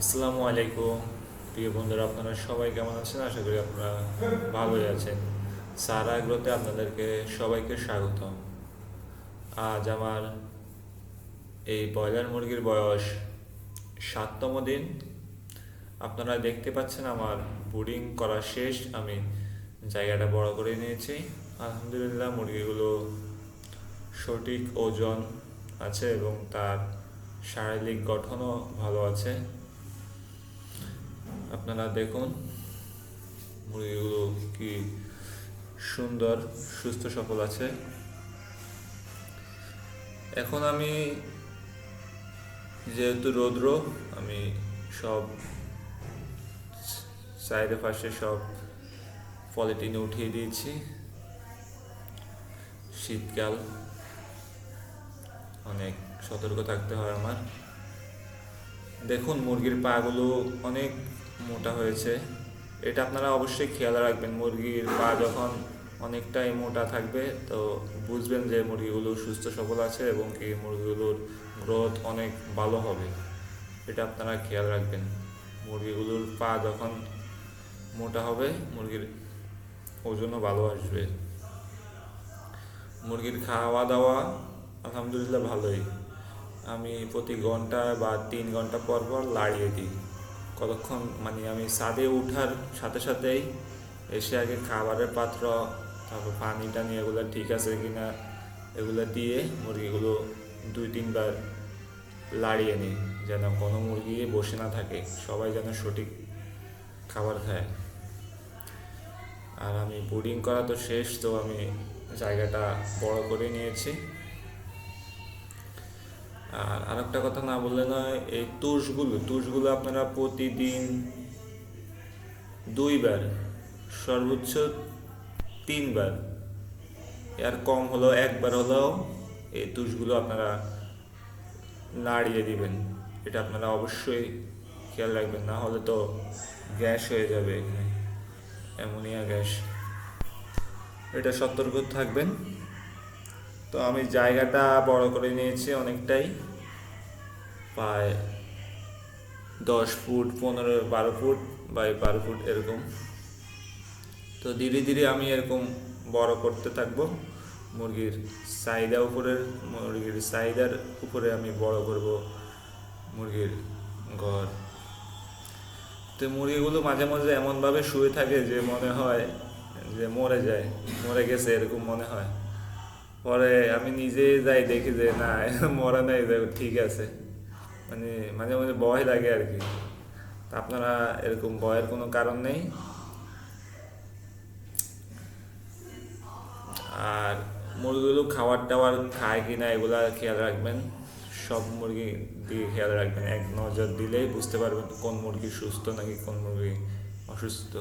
আসসালামু আলাইকুম। প্রিয় বন্ধুরা, আপনারা সবাই কেমন আছেন? আশা করি আপনারা ভালোই আছেন। সারা আগ্রহতে আপনাদেরকে সবাইকে স্বাগতম। আজ আমার এই ব্রয়লার মুরগির বয়স সাততম দিন। আপনারা দেখতে পাচ্ছেন আমার বুডিং করা শেষ। আমি জায়গাটা বড় করে নিয়েছি। আলহামদুলিল্লাহ, মুরগিগুলো সঠিক ওজন আছে এবং তার শারীরিক গঠনও ভালো আছে। আপনারা দেখুন, মুরগিগুলো কি সুন্দর, সুস্থ, সফল আছে। এখন আমি যেহেতু রৌদ্র, আমি সব সাইডে পাশে সব পলিটিনে উঠিয়ে দিয়েছি। শীতকাল, অনেক সতর্ক থাকতে হয় আমার। দেখুন, মুরগির পাগুলো অনেক মোটা হয়েছে। এটা আপনারা অবশ্যই খেয়াল রাখবেন, মুরগির পা যখন অনেকটাই মোটা থাকবে, তো বুঝবেন যে মুরগিগুলো সুস্থ সবল আছে এবং কি মুরগিগুলোর গ্রোথ অনেক ভালো হবে। এটা আপনারা খেয়াল রাখবেন। মুরগিগুলোর পা যখন মোটা হবে, মুরগির ওজনও ভালো আসবে। মুরগির খাওয়া দাওয়া আলহামদুলিল্লাহ ভালোই। আমি প্রতি ঘণ্টা বা তিন ঘণ্টা পর পর লাড়িয়ে দিই। কতক্ষণ মানে আমি ছাদে উঠার সাথে সাথেই এসে আগে খাবারের পাত্র, তারপর পানি টানি এগুলো ঠিক আছে কিনা, এগুলো দিয়ে মুরগিগুলো দুই তিনবার লাড়িয়ে নিই, যেন কোনো মুরগি বসে না থাকে, সবাই যেন সঠিক খাবার খায়। আর আমি বোর্ডিং করা তো শেষ, তো আমি জায়গাটা বড় করে নিয়েছি। আর আরেকটা কথা না বললে নয়, এই তুষগুলো তুষগুলো আপনারা প্রতিদিন দুইবার, সর্বোচ্চ তিনবার, এর কম হলেও একবার হলেও এই তুষগুলো আপনারা নাড়িয়ে দিবেন। এটা আপনারা অবশ্যই খেয়াল রাখবেন, না হলে তো গ্যাস হয়ে যাবে এখানে, অ্যামোনিয়া গ্যাস। এটা সতর্ক থাকবেন। তো আমি জায়গাটা বড় করে নিয়েছি অনেকটাই। প্রায় দশ ফুট, পনেরো, বারো ফুট বাই বারো ফুট এরকম। তো ধীরে ধীরে আমি এরকম বড় করতে থাকব। মুরগির চাহিদা উপরের মুরগির চাহিদার উপরে আমি বড় করব মুরগির ঘর। তো মুরগিগুলো মাঝে মাঝে এমনভাবে শুয়ে থাকে যে মনে হয় যে মরে যায়, মরে গেছে এরকম মনে হয়। পরে আমি নিজে যাই, দেখি যে না, মরা নাই ঠিক আছে। মানে মাঝে মাঝে ভয় লাগে আর কি। আপনারা এরকম ভয়ের কোনো কারণ নেই। আর মুরগিগুলো খাবার টাবার খায় কি না, এগুলা খেয়াল রাখবেন। সব মুরগি দিয়ে খেয়াল রাখবেন। এক নজর দিলেই বুঝতে পারবেন কোন মুরগি সুস্থ নাকি কোন মুরগি অসুস্থ।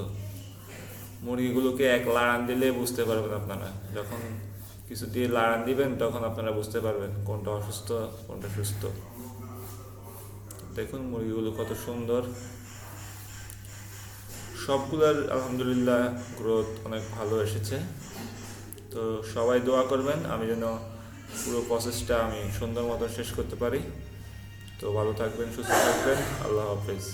মুরগিগুলোকে এক লাড়ান দিলে বুঝতে পারবেন আপনারা। যখন কিছু দিয়ে লাড়ান দিবেন, তখন আপনারা বুঝতে পারবেন কোনটা অসুস্থ, কোনটা সুস্থ। দেখুন মুরগিগুলো কত সুন্দর। সবগুলোর আলহামদুলিল্লাহ গ্রোথ অনেক ভালো এসেছে। তো সবাই দোয়া করবেন, আমি যেন পুরো প্রসেসটা আমি সুন্দর মতো শেষ করতে পারি। তো ভালো থাকবেন, সুস্থ থাকবেন, আল্লাহ হাফেজ।